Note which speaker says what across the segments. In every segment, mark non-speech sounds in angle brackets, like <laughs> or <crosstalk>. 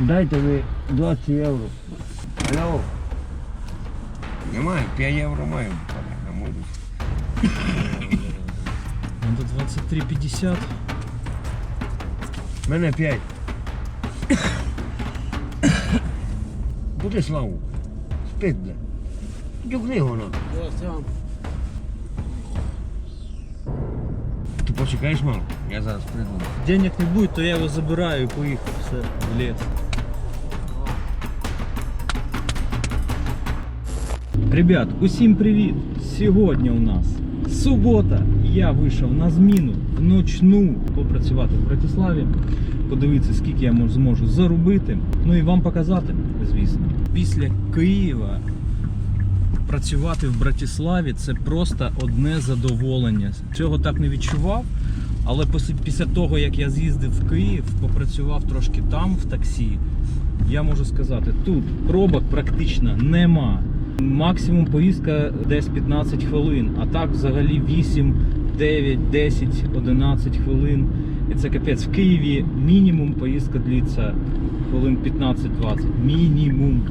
Speaker 1: Дайте ви 20 євро. Алло. Немає, 5 євро маю. Не можу.
Speaker 2: До 23.50.
Speaker 1: Мене 5. Буде славу. Спить, бля. Дюкни воно. Ти почекаєш мало? Я зараз прийду.
Speaker 2: Денег не будет, то я его забираю и поехал все в лес. Ребят, усім привіт! Сьогодні у нас субота. Я вийшов на зміну ночну попрацювати в Братиславі. Подивитися, скільки я зможу заробити. Ну і вам показати, звісно. Після Києва працювати в Братиславі це просто одне задоволення. Цього так не відчував. Але після того, як я з'їздив в Київ, попрацював трошки там в таксі, я можу сказати, тут пробок практично нема. Максимум поїздка десь 15 хвилин, а так взагалі 8, 9, 10, 11 хвилин. І це капець. В Києві мінімум поїздка длиться хвилин 15-20. Мінімум.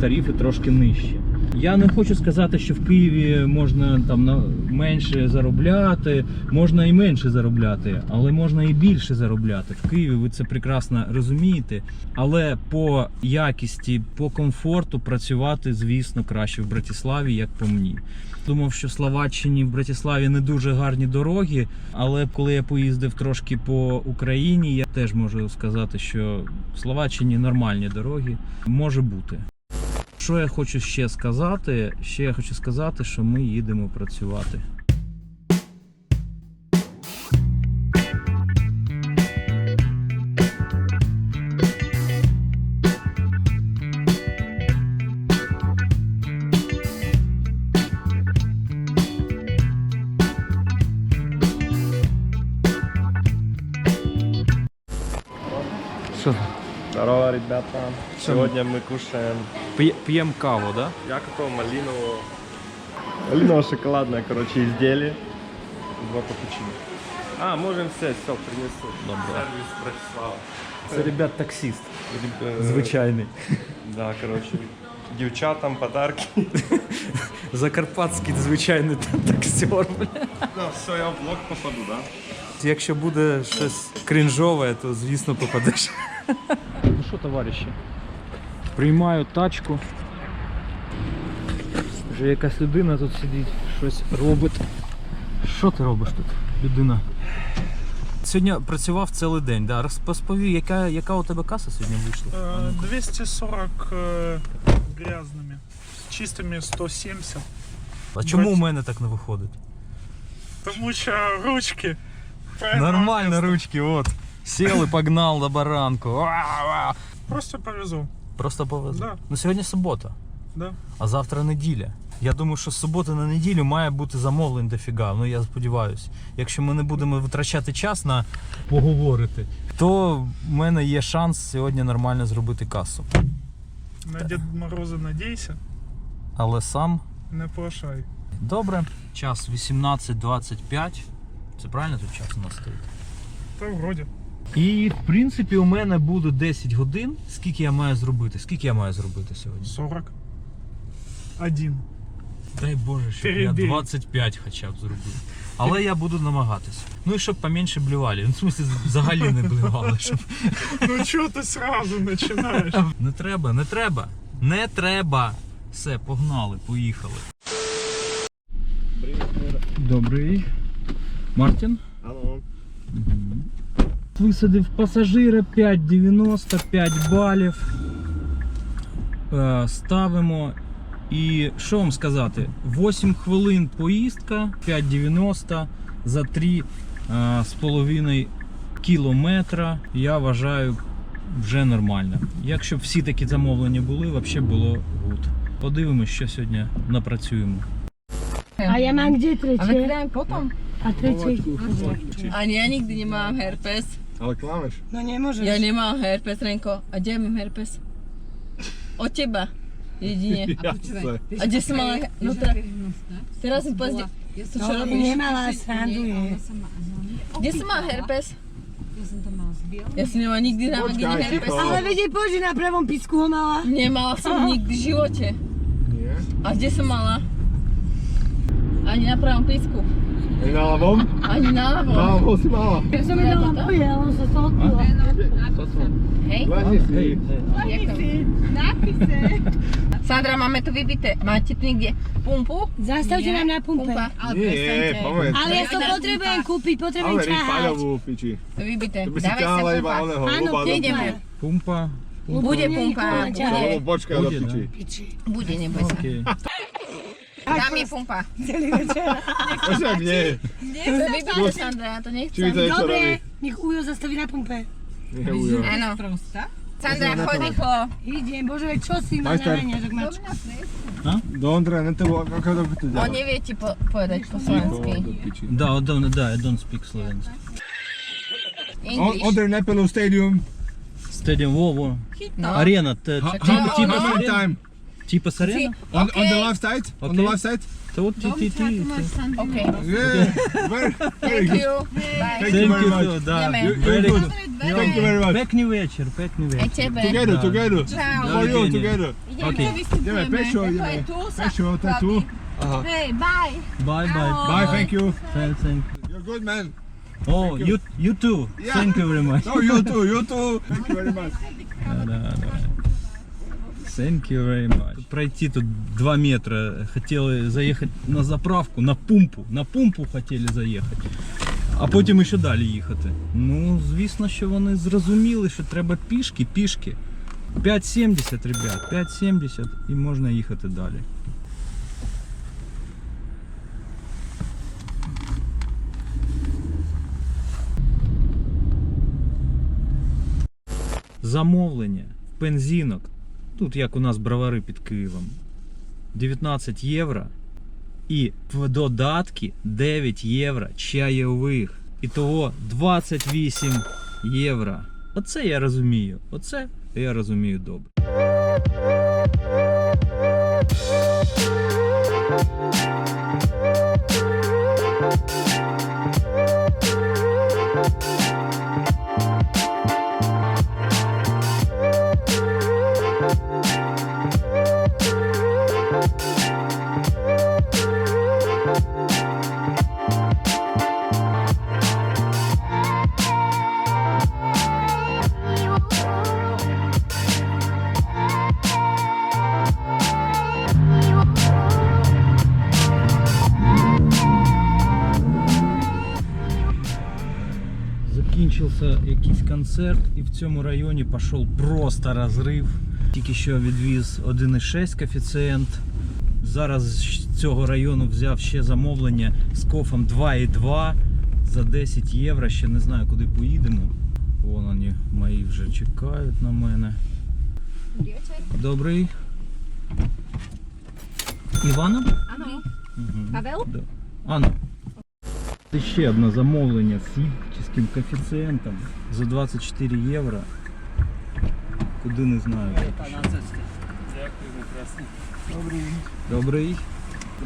Speaker 2: Тарифи трошки нижчі. Я не хочу сказати, що в Києві можна там менше заробляти, можна і менше заробляти, але можна і більше заробляти. В Києві ви це прекрасно розумієте. Але по якісті, по комфорту працювати, звісно, краще в Братиславі, як по мені. Думав, що в Словаччині в Братиславі не дуже гарні дороги, але коли я поїздив трошки по Україні, я теж можу сказати, що в Словаччині нормальні дороги може бути. Що я хочу ще сказати? Ще я хочу сказати, що ми їдемо працювати. Що?
Speaker 3: Здорово, ребята. Сегодня мы кушаем
Speaker 2: П'ємо каву, да?
Speaker 3: якобы малиновое, малиново-шоколадное, короче, изделие. Два капучино. А, можем сесть, все, принесу.
Speaker 2: Добре.
Speaker 3: Сервис Братислава.
Speaker 2: Це ребят таксіст.
Speaker 3: Э,
Speaker 2: Звичайний.
Speaker 3: Да, короче, дівчатам подарки.
Speaker 2: Закарпатський звичайний <laughs> таксер.
Speaker 3: Ну, все, я в блог попаду, да?
Speaker 2: Якщо буде щось крінжове, то звісно попадеш. Ну що, товариші? Приймаю тачку. Вже якась людина тут сидить, щось робить. Що ти робиш тут, людина? Сьогодні працював цілий день, да. Розповів, яка, яка у тебе каса сьогодні вийшла?
Speaker 4: Э, 240 э, грязными. С чистыми 170.
Speaker 2: А чому у
Speaker 4: бать-
Speaker 2: мене так не виходить?
Speaker 4: Потому что ручки. правильно
Speaker 2: Нормально
Speaker 4: место.
Speaker 2: ручки, от. Сел і погнал на баранку.
Speaker 4: Просто повезло.
Speaker 2: Просто повезло.
Speaker 4: Да.
Speaker 2: Ну сьогодні субота,
Speaker 4: Да.
Speaker 2: а завтра неділя. Я думаю, що з суботи на неділю має бути замовлень дофіга. Ну я сподіваюся. Якщо ми не будемо витрачати час на поговорити, то в мене є шанс сьогодні нормально зробити касу.
Speaker 4: На Дед Мороза надейся,
Speaker 2: Але сам
Speaker 4: не плашай.
Speaker 2: добре. Час 18.25. Це правильно тут час у нас стоїть?
Speaker 4: Та вроде.
Speaker 2: І в принципі у мене буде 10 годин. Скільки я маю зробити? Скільки я маю зробити сьогодні?
Speaker 4: 40. Один.
Speaker 2: Дай Боже, щоб я 25 хоча б зробив. Але я буду намагатись. Ну і щоб поменше блювали. Ну, в смысле, взагалі не блювали. Щоб...
Speaker 4: Ну что ты сразу начинаешь? <laughs>
Speaker 2: Не треба, не треба. Не треба. Все, погнали, поїхали. Добрий. Мартін.
Speaker 3: Алло.
Speaker 2: Висадив пасажира 5,95 балів. Е, Ставимо. І що вам сказати? 8 хвилин поїздка, 5,90 за 3,5 кілометра. Я вважаю вже нормально. Якщо б всі такі замовлення були, взагалі було гуд. Подивимось, що сьогодні напрацюємо.
Speaker 5: A ja mám kde
Speaker 6: Ale
Speaker 5: tretie?
Speaker 6: krám potom.
Speaker 5: A tretie?
Speaker 6: Ani ja nikdy nemám herpes.
Speaker 3: Ale klameš?
Speaker 5: No nemôžeš.
Speaker 6: Ja nemám herpes, Renko. A kde mám herpes? Od teba. Jedine. <laughs>
Speaker 3: Jasne.
Speaker 6: A kde som mala... No teda, teraz mi povedz, kde- to čo robíš?
Speaker 5: nemala srandu je.
Speaker 6: Kde som mala herpes?
Speaker 7: Ja som to mala s
Speaker 6: Ja som nemala nikdy na vagíne
Speaker 3: Počkaj,
Speaker 6: herpes.
Speaker 5: Ale vedieť, bože, na pravom písku ho mala.
Speaker 6: Nemala som nikdy v živote.
Speaker 3: Nie.
Speaker 6: A kde som mala? Ani na pravom písku.
Speaker 3: Ľavom?
Speaker 6: Ani ľavo.
Speaker 3: ľavom si mala.
Speaker 5: Ja som jej dala moje, ale on sa toho odpila.
Speaker 6: Hej,
Speaker 3: Lani si.
Speaker 2: Hej,
Speaker 6: ďakujem. Sandra, máme tu vybité. Máte tu niekde pumpu?
Speaker 5: Zastavte nám na pumpe.
Speaker 6: Pumpa.
Speaker 3: Nie, povedz.
Speaker 5: Ale ja to potrebujem kúpiť, potrebujem
Speaker 3: Ale
Speaker 5: ťahať.
Speaker 3: paľovú piči.
Speaker 6: Vybité.
Speaker 3: To by si ťahala iba
Speaker 6: pumpa.
Speaker 3: oného.
Speaker 5: Áno,
Speaker 6: Ideme.
Speaker 2: pumpa.
Speaker 6: Bude pumpa. Bude.
Speaker 3: počkaj do piči.
Speaker 5: Piči.
Speaker 6: Bude, neboj sa. Dami pumpa.
Speaker 5: Proszę
Speaker 3: mnie. Nie,
Speaker 6: wybijcie Sandra, to
Speaker 3: nie chcę.
Speaker 5: Dobre, robi? niech ujo zastawi na pompę.
Speaker 3: Nie ujo.
Speaker 6: Sandra,
Speaker 5: chodzi po... Idzie, Boże, si ma
Speaker 3: manalenia,
Speaker 5: tak masz. Dobra,
Speaker 3: no to było kako ako to działa.
Speaker 6: On
Speaker 3: nie
Speaker 6: wie ci po, powiedzieć po
Speaker 3: słowensku. Da,
Speaker 2: da, I don't speak slovenski.
Speaker 6: English.
Speaker 3: Odre Nepelo Stadium.
Speaker 2: Stadium, wo, wo.
Speaker 6: No.
Speaker 2: Arena,
Speaker 3: te,
Speaker 2: ha,
Speaker 3: ha,
Speaker 2: ha,
Speaker 3: time.
Speaker 2: Типа с арены?
Speaker 3: On, on the
Speaker 6: Okay.
Speaker 3: left side? On the
Speaker 2: Okay.
Speaker 3: left side?
Speaker 2: То вот ти, ти, ти. ти.
Speaker 6: OK.
Speaker 3: Yeah. Very, very
Speaker 6: Thank
Speaker 3: good.
Speaker 6: you. Bye.
Speaker 3: Thank you
Speaker 2: Thank
Speaker 3: very
Speaker 2: you,
Speaker 3: much.
Speaker 2: too, да.
Speaker 6: Ideme.
Speaker 3: You, you're
Speaker 2: Very
Speaker 3: good.
Speaker 2: good.
Speaker 3: Thank you very much.
Speaker 2: Pekný večer, pekný
Speaker 6: Aj
Speaker 2: večer.
Speaker 6: tebe.
Speaker 3: Together,
Speaker 2: Да.
Speaker 3: together.
Speaker 6: Čau.
Speaker 3: For you,
Speaker 2: Dovidenia.
Speaker 3: together.
Speaker 2: Окей.
Speaker 3: Ideme, pešo
Speaker 6: To je
Speaker 3: ideme.
Speaker 6: tu sa...
Speaker 3: Pešo, to je tu. Aha.
Speaker 6: Hej, bye.
Speaker 2: Bye, bye.
Speaker 3: Bye, thank you.
Speaker 2: Thank, thank.
Speaker 3: You're good, man.
Speaker 2: Oh, you, you too.
Speaker 3: Yeah.
Speaker 2: Thank you very much.
Speaker 3: No, you too, you too. Thank you very much. <laughs>
Speaker 2: Да, да, да. Thank you very much. Пройти тут 2 метра. Хотели заехать на заправку, на пумпу. На пумпу хотіли заїхати. А потім ще далі їхати. Ну, звісно, що вони зрозуміли, що треба пішки, пішки. 5,70, ребят, 5,70 і можна їхати далі. Замовлення в бензинок. Тут як у нас бровари під Києвом. 19 євро. І в додатки 9 євро чайових. Ітого 28 євро. Оце я розумію. Оце я розумію добре. Закінчився якийсь концерт, і в цьому районі пішов просто розрив. Тільки що відвіз 1,6 коефіцієнт. Зараз з цього району взяв ще замовлення з кофом 2,2 за 10 євро. Ще не знаю, куди поїдемо. Вон вони мої вже чекають на мене. Добрий. Івана?
Speaker 6: Áno.
Speaker 2: Мгм.
Speaker 6: Павел?
Speaker 2: Да. Анна. Ще одне замовлення з сіптівським коефіцієнтом за 24 євро. Куди не знаю. що. Добрий.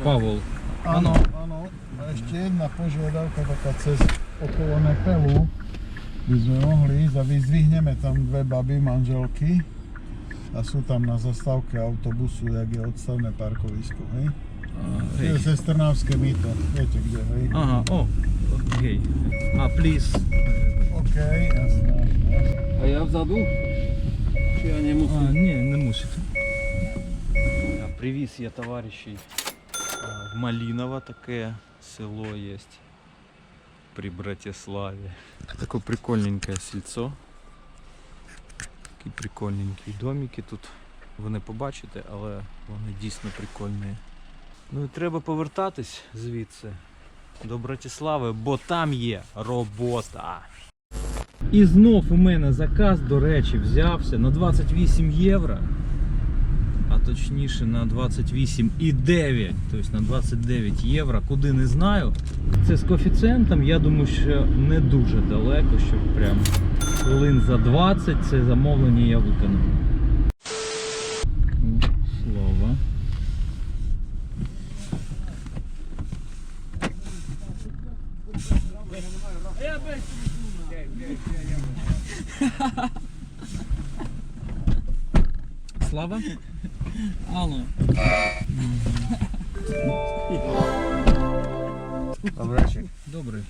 Speaker 2: Павел. Áno.
Speaker 7: Áno, a ešte jedna požiadavka taká cez okolo Nepelu by sme mohli ísť a vyzdvihneme tam dve baby, manželky a sú tam na zastávke autobusu, jak je odstavné parkovisko, hej?
Speaker 2: А,
Speaker 7: To je
Speaker 2: гей.
Speaker 7: cez Trnavské mýto, viete kde, hej?
Speaker 2: Ага, о, гей. А, пліз.
Speaker 7: OK, jasné.
Speaker 1: А я взаду? Чи я не мусив?
Speaker 2: А, ні, не мусите. Привіз я товаришей в Малиново таке село є при Братиславі. Таке прикольненьке сільцо. Такі прикольненькі домики тут. Ви не побачите, але вони дійсно прикольні. Ну і треба повертатись звідси до Братислави, бо там є робота. І знов у мене заказ, до речі, взявся на 28 євро. А точніше на 28,9, тобто на 29 євро, куди не знаю. Це з коефіцієнтом, я думаю, що не дуже далеко, щоб прям хвилин за 20 це замовлення я виконав. Слава? Алло.
Speaker 1: Добрачик.
Speaker 2: Добрий.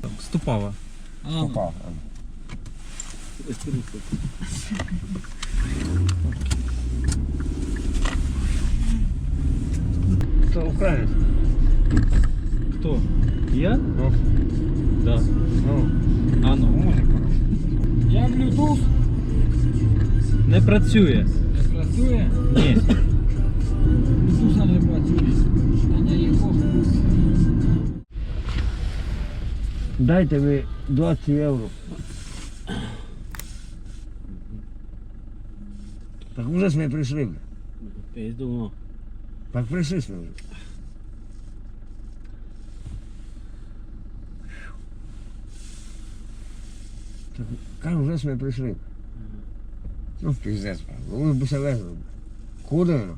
Speaker 2: Так, ступава.
Speaker 1: Алло. Попав.
Speaker 2: Хто? Я?
Speaker 1: Ну,
Speaker 2: Да.
Speaker 1: ну,
Speaker 2: А ну.
Speaker 8: Я Bluetooth
Speaker 2: Не працює.
Speaker 8: не працює,
Speaker 2: Ні.
Speaker 8: Bluetooth не працює. А не його.
Speaker 1: Дайте ви 20 євро. Так вже ж ми прийшли.
Speaker 8: Пізду.
Speaker 1: Так прийшли ми вже. Так, кажу, вже ж ми прийшли. Ну, пиздець, правда. ви б себе везли. бля. Куди воно?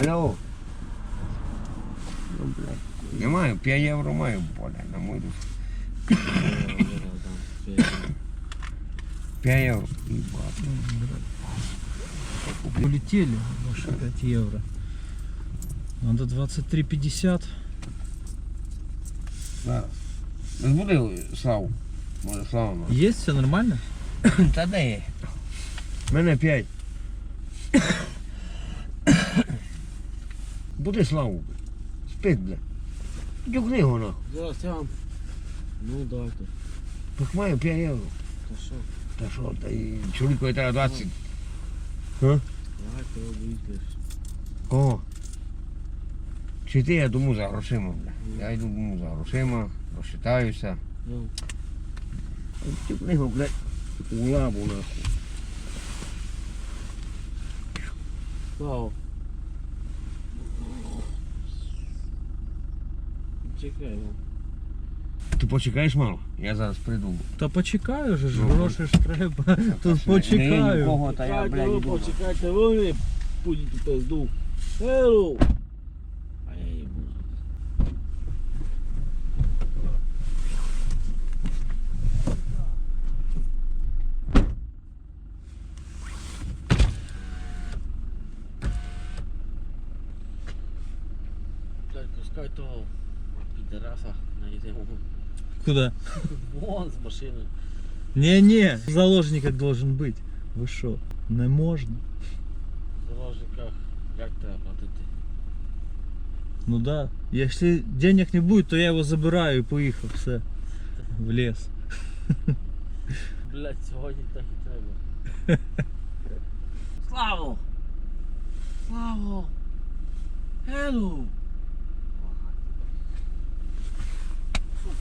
Speaker 1: Алло. Ну, блядь. Не маю, 5 євро маю, блядь, на мою душу. 5 євро. Їбать.
Speaker 2: Улетели ваши 5 евро. Надо 23,50.
Speaker 1: Зараз. Не збуди Славу. Може, Слава може.
Speaker 2: Есть все нормально? <coughs>
Speaker 1: Та де є? У мене 5. <coughs> Буди Славу. бля. Спить, бля. Дюкни його нахуй.
Speaker 8: Зараз я вам. Ну дайте.
Speaker 1: Так маю 5 євро.
Speaker 8: Та що?
Speaker 1: Та що, та і чоловікові треба 20.
Speaker 8: Давайте обійдеш.
Speaker 1: Кого? Чи ти я думаю за грошима, бля. Я йду думаю за грошима, розчитаюся.
Speaker 8: Ну.
Speaker 1: Дюкни його, блядь, у лабу нахуй.
Speaker 8: Вау. Чекай. ну.
Speaker 1: Ти почекаєш мало? Я зараз прийду.
Speaker 2: Та почекаю же ж,
Speaker 1: Ну,
Speaker 2: гроші ж треба. <laughs>
Speaker 1: Не
Speaker 2: почекаю.
Speaker 1: нікого, та я, блядь,
Speaker 8: ви
Speaker 1: іду.
Speaker 8: почекайте, ви не будете пизду. Hello. підараса <laughs> наїдемо.
Speaker 2: Куда? <laughs>
Speaker 8: Вон з машини.
Speaker 2: Не-не, в заложниках должен быть. Ви що, не можна?
Speaker 8: В заложниках як треба платити?
Speaker 2: Ну да. Если денег не будет, то я его забираю и поїхав. Все. <laughs> В лес.
Speaker 8: Блять, сьогодні так і треба. Славу! Славу! Хелу!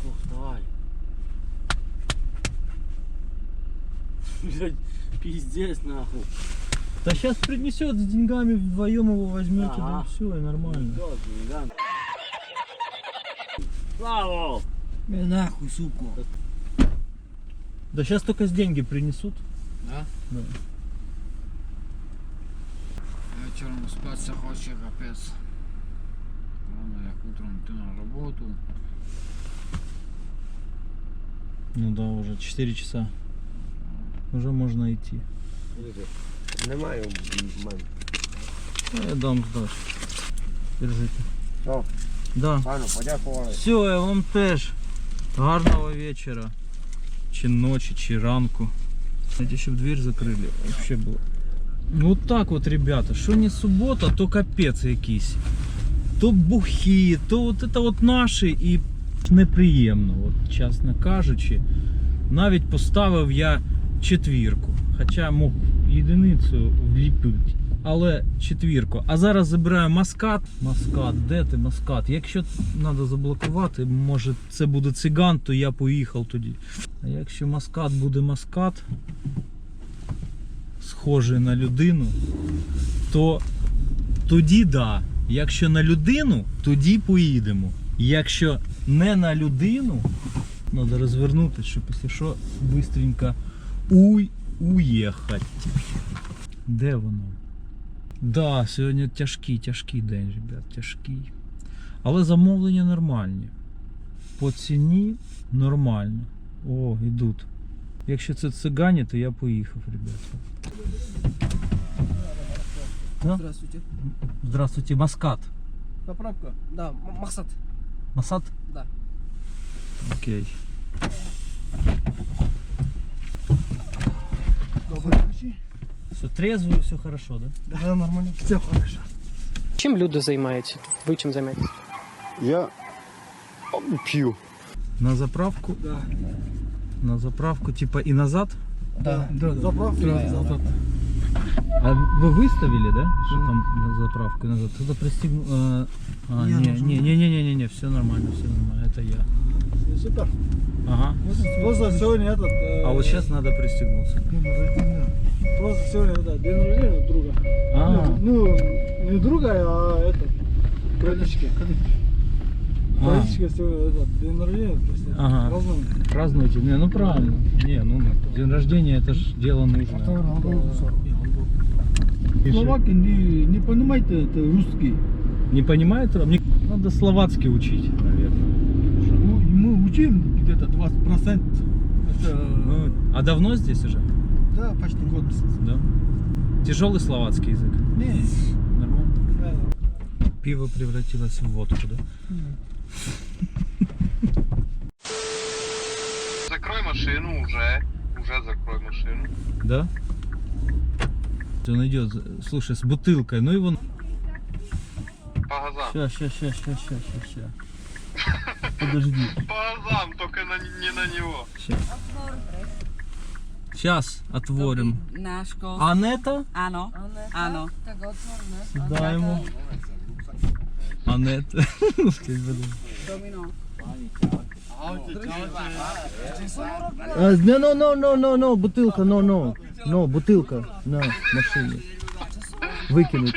Speaker 8: Сука, вставай! Блять, пиздец нахуй.
Speaker 2: Да сейчас принесет с деньгами вдвоем его возьмете, да
Speaker 8: Ага.
Speaker 2: все, и нормально.
Speaker 8: Всё. Славу!
Speaker 5: Не нахуй, сука.
Speaker 2: Да сейчас только с деньги принесут.
Speaker 8: Да?
Speaker 2: Да.
Speaker 8: Вечером спаться хоче капец. Рано як утром йти на роботу.
Speaker 2: Ну да, уже 4 часа. Уже можно идти.
Speaker 1: Немає в мене.
Speaker 2: Я дам сдачу. Держите.
Speaker 1: Що?
Speaker 2: Да.
Speaker 1: Пану, подякували.
Speaker 2: Все, я вам теж. Гарного вечора. Чи ночі, чи ранку. Знаете, щоб дверь закрили. Вообще було. Ну от так от, ребята, що не субота, то капець якийсь. То бухі, то от це от наші і Неприємно, от, чесно кажучи. Навіть поставив я четвірку. Хоча мог єдиницю вліпити. Але четвірку. А зараз забираю маскат. Маскат, де ти маскат? Якщо треба заблокувати, може це буде циган, то я поїхав тоді. А якщо маскат буде маскат, схожий на людину, то тоді да. Якщо на людину, тоді поїдемо. Якщо не на людину, треба розвернути, щоб після що швидко уй, уїхати. Де воно? Да, сьогодні тяжкий, тяжкий день, ребят, тяжкий. Але замовлення нормальні. По ціні нормально. О, йдуть. Якщо це цигані, то я поїхав, ребята.
Speaker 9: Здравствуйте.
Speaker 2: Здравствуйте, Маскат.
Speaker 9: Заправка? Да, М-
Speaker 2: Масад?
Speaker 9: Да.
Speaker 2: Окей. Все трезво, все хорошо, да?
Speaker 9: Да, нормально. Все хорошо.
Speaker 10: Чим люди займаються? Ви чим займаєтесь?
Speaker 3: Я пью.
Speaker 2: На заправку?
Speaker 9: Да.
Speaker 2: На заправку, типа и назад?
Speaker 9: Да, да, заправка. Да,
Speaker 2: А вы выставили, да? Что там на заправку назад? Кто-то пристегнул. А, а,
Speaker 9: Я
Speaker 2: не, не, не, не, не, не, не, все нормально, все нормально. Это я.
Speaker 9: Супер.
Speaker 2: Ага.
Speaker 9: Просто сегодня этот... э,
Speaker 2: А вот сейчас надо пристегнуться.
Speaker 9: день рождения. Просто сегодня это, день рождения друга.
Speaker 2: А,
Speaker 9: Ну, не друга, а это, братишки.
Speaker 2: а,
Speaker 9: Братишки сегодня этот, день рождения просто.
Speaker 2: Ага.
Speaker 9: Празднуем.
Speaker 2: празднуйте. Не, ну правильно. Не, ну день рождения это ж дело
Speaker 9: Словаки не, не понимаете, это русский.
Speaker 2: Не понимает? Мне надо словацкий учить, наверное.
Speaker 9: Ну, мы учим где-то 20%. Это,
Speaker 2: Ну, а давно здесь уже?
Speaker 9: да, почти год.
Speaker 2: Да. Тяжелый словацкий язык.
Speaker 9: Не,
Speaker 2: Нормально.
Speaker 9: да.
Speaker 2: Пиво превратилось в водку, да?
Speaker 3: Закрой машину уже. Уже закрой машину.
Speaker 2: Да? Он идет, слушай, с бутылкой, ну его...
Speaker 3: По газам.
Speaker 2: Сейчас, сейчас, сейчас, сейчас, сейчас, сейчас. Подожди.
Speaker 3: По газам, только на, не на него.
Speaker 2: Сейчас. Сейчас отворим.
Speaker 11: Náško.
Speaker 2: Анета?
Speaker 11: Áno, áno.
Speaker 2: Дай ему. Анета.
Speaker 11: Domino. <laughs>
Speaker 2: Э, не, но, но, но, но, но, бутылка, но, но, но, бутылка на машине. Выкинуть.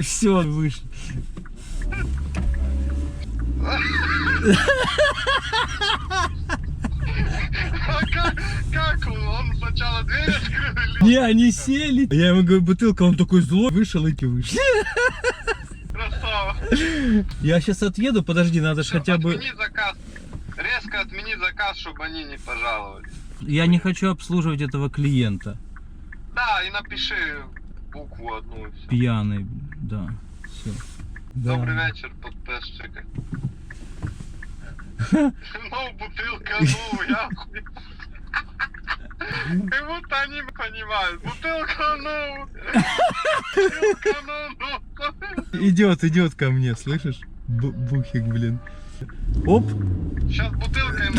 Speaker 2: Все, выше.
Speaker 3: А как он? Сначала дверь открыл или
Speaker 2: Не, они сели. Я ему говорю, бутылка, он такой злой, вышел и
Speaker 3: красава?
Speaker 2: Я сейчас отъеду, подожди, надо же хотя бы...
Speaker 3: Отмени заказ. Резко отмени заказ, чтобы они не пожаловались.
Speaker 2: Я не хочу обслуживать этого клиента.
Speaker 3: Да, и напиши букву одну. и всё.
Speaker 2: Пьяный, да. Все.
Speaker 3: Добрый вечер, подписчики. <laughs> Ну, бутылка, ну, я хуй. Как будто они понимают. Бутылка, ну. Бутылка, ну.
Speaker 2: Идет, идет ко мне, слышишь? Бу- Бухик, блин. Оп.
Speaker 3: Сейчас бутылкой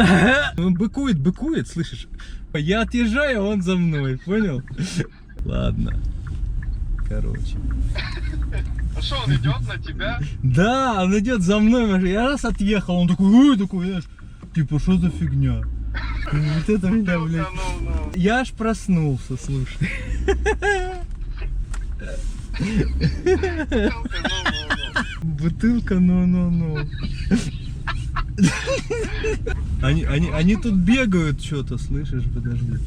Speaker 3: ну.
Speaker 2: Он быкует, быкует, слышишь? Я отъезжаю, а он за мной, понял? Ладно. Короче.
Speaker 3: А что, он идет на тебя?
Speaker 2: Да, он идет за мной, я раз отъехал, он такой, ой, такой, знаешь, типа, что за фигня? Вот это меня.
Speaker 3: Бутылка, ну, ну.
Speaker 2: Я аж проснулся, слушай.
Speaker 3: Бутылка, ну, ну, ну.
Speaker 2: Ну-ну-ну. Они, они, они тут бегают что-то, слышишь, подожди.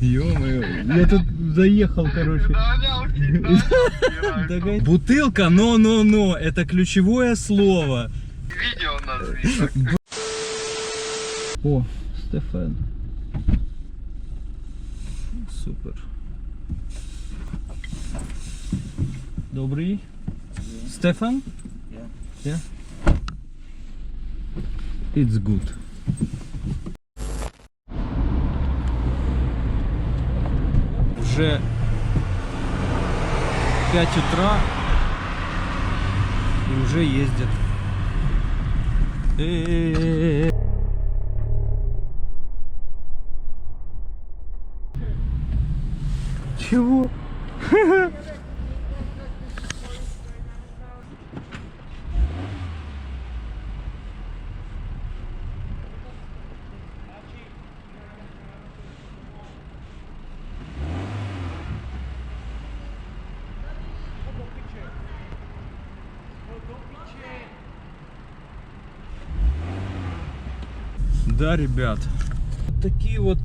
Speaker 2: Ё-моё, я тут заехал, короче. <laughs> Бутылка, но-но-но, это ключевое слово.
Speaker 3: Видео назови.
Speaker 2: О, Стефан. Супер. Добрый. Стефан? Yeah. It's good. Уже 5 утра и уже ездят. Э-э-э. Чего? Да, ребят, вот такие вот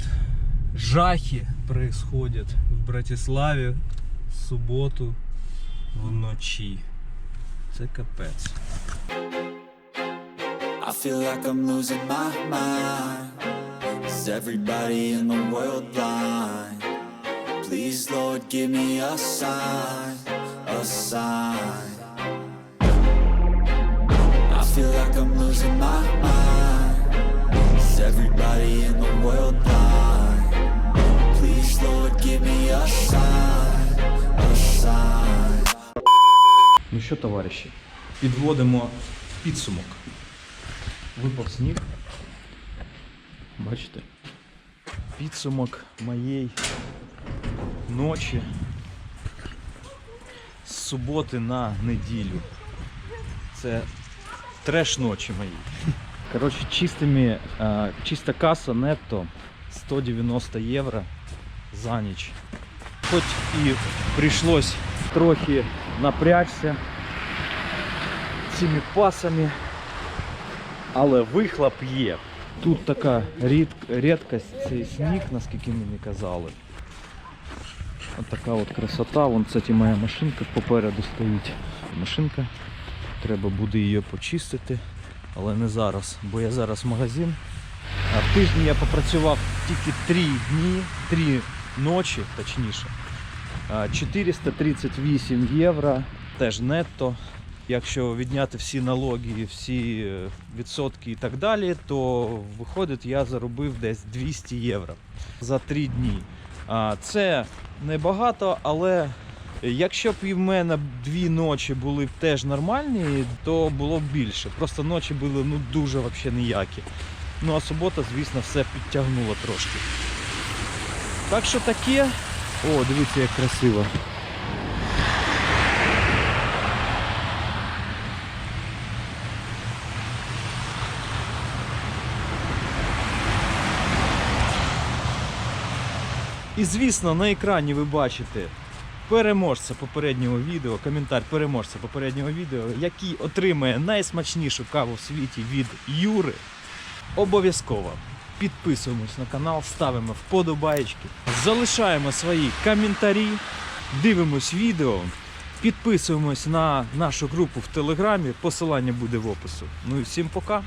Speaker 2: жахи происходят в Братиславе в субботу вночі. Це капець.
Speaker 12: I feel like I'm losing my mind. Is everybody in the world blind? Please, Lord, give me a sign, a sign. I feel like I'm losing my mind. Is everybody in the world blind? Please, Lord, give me a sign, a sign.
Speaker 2: Ну що, товариші, підводимо підсумок. Випав сніг. Бачите? Підсумок моєї ночі з суботи на неділю. Це треш ночі мої. Коротше, чистими, е, чиста каса нетто 190 євро за ніч. Хоч і прийшлось трохи напрягся цими пасами, але вихлоп є. Тут така рід, рідкость цей сніг, наскільки мені казали. От така от красота. Вон, кстати, моя машинка попереду стоїть. Машинка. Треба буде її почистити, але не зараз, бо я зараз в магазин. А в тижні я попрацював тільки 3 дні, 3 ночі, точніше. 438 євро, теж нетто. Якщо відняти всі налоги, всі е, відсотки і так далі, то виходить, я заробив десь 200 євро за 3 дні. Це небагато, але якщо б і в мене дві ночі були б теж нормальні, то було б більше. Просто ночі були ну, дуже взагалі ніякі. Ну а субота, звісно, все підтягнуло трошки. Так що таке. О, дивіться, як красиво. І звісно, на екрані ви бачите переможця попереднього відео, коментар переможця попереднього відео, який отримає найсмачнішу каву в світі від Юри. Обов'язково підписуємось на канал, ставимо вподобайки, залишаємо свої коментарі, дивимось відео, підписуємось на нашу групу в Телеграмі. Посилання буде в опису. Ну і всім пока!